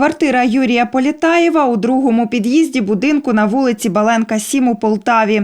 Квартира Юрія Політаєва у другому під'їзді будинку на вулиці Баленка 7 у Полтаві.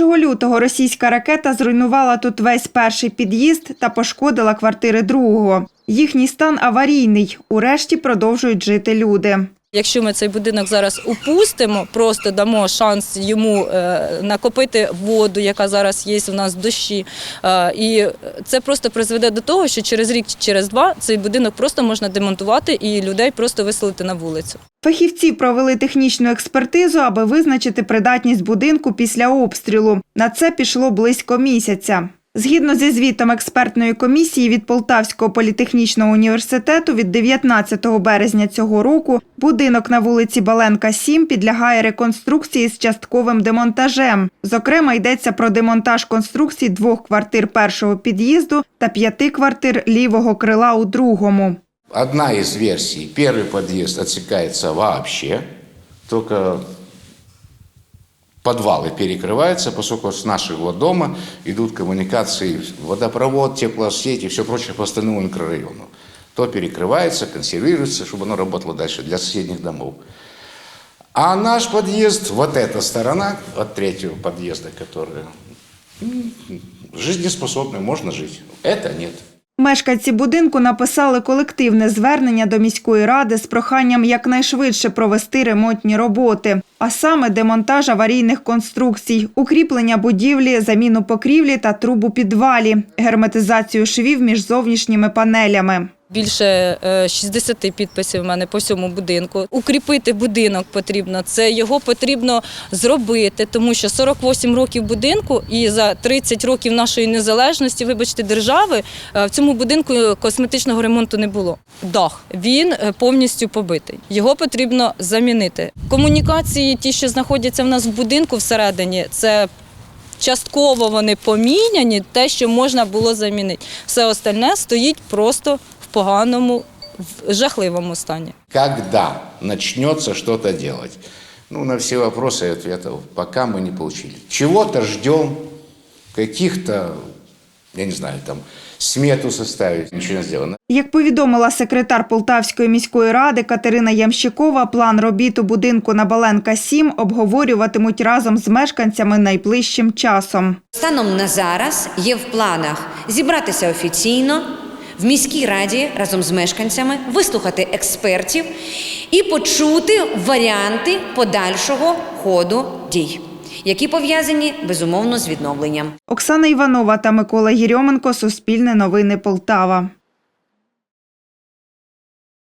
1 лютого російська ракета зруйнувала тут весь перший під'їзд та пошкодила квартири другого. Їхній стан аварійний. Урешті продовжують жити люди. Якщо ми цей будинок зараз упустимо, просто дамо шанс йому е, накопити воду, яка зараз є у нас в дощі, е, і це просто призведе до того, що через рік, через два цей будинок просто можна демонтувати і людей просто виселити на вулицю. Фахівці провели технічну експертизу, аби визначити придатність будинку після обстрілу. На це пішло близько місяця. Згідно зі звітом експертної комісії від Полтавського політехнічного університету від 19 березня цього року будинок на вулиці Баленка 7 підлягає реконструкції з частковим демонтажем. Зокрема, йдеться про демонтаж конструкцій двох квартир першого під'їзду та п'яти квартир лівого крила у другому. Одна из версий, первый подъезд отсекается вообще, только подвалы перекрываются, поскольку с нашего дома идут коммуникации, водопровод, теплосети и все прочее по остальному микрорайону. То перекрывается, консервируется, чтобы оно работало дальше для соседних домов. А наш подъезд, вот эта сторона от третьего подъезда, которая жизнеспособная, можно жить. Это нет. Мешканці будинку написали колективне звернення до міської ради з проханням якнайшвидше провести ремонтні роботи, а саме демонтаж аварійних конструкцій, укріплення будівлі, заміну покрівлі та трубу підвалі, герметизацію швів між зовнішніми панелями. Більше е, 60 підписів в мене по всьому будинку. Укріпити будинок потрібно. Це його потрібно зробити, тому що 48 років будинку і за 30 років нашої незалежності, вибачте, держави е, в цьому будинку косметичного ремонту не було. Дах він е, повністю побитий. Його потрібно замінити. Комунікації, ті, що знаходяться в нас в будинку всередині, це частково вони поміняні, те, що можна було замінити. Все остальне стоїть просто поганому, в жахливому стані. Когда начнется что-то делать? Ну, на все вопросы ответов пока мы не получили. Чего-то ждем, каких-то, я не знаю, там, смету составить, ничего не сделано. Як повідомила секретар Полтавської міської ради Катерина Ямщикова, план робіт у будинку на Баленка 7 обговорюватимуть разом з мешканцями найближчим часом. Станом на зараз є в планах зібратися офіційно в міській раді разом з мешканцями, вислухати експертів і почути варіанти подальшого ходу дій, які пов'язані безумовно з відновленням. Оксана Іванова та Микола Єрьоменко. Суспільне новини Полтава.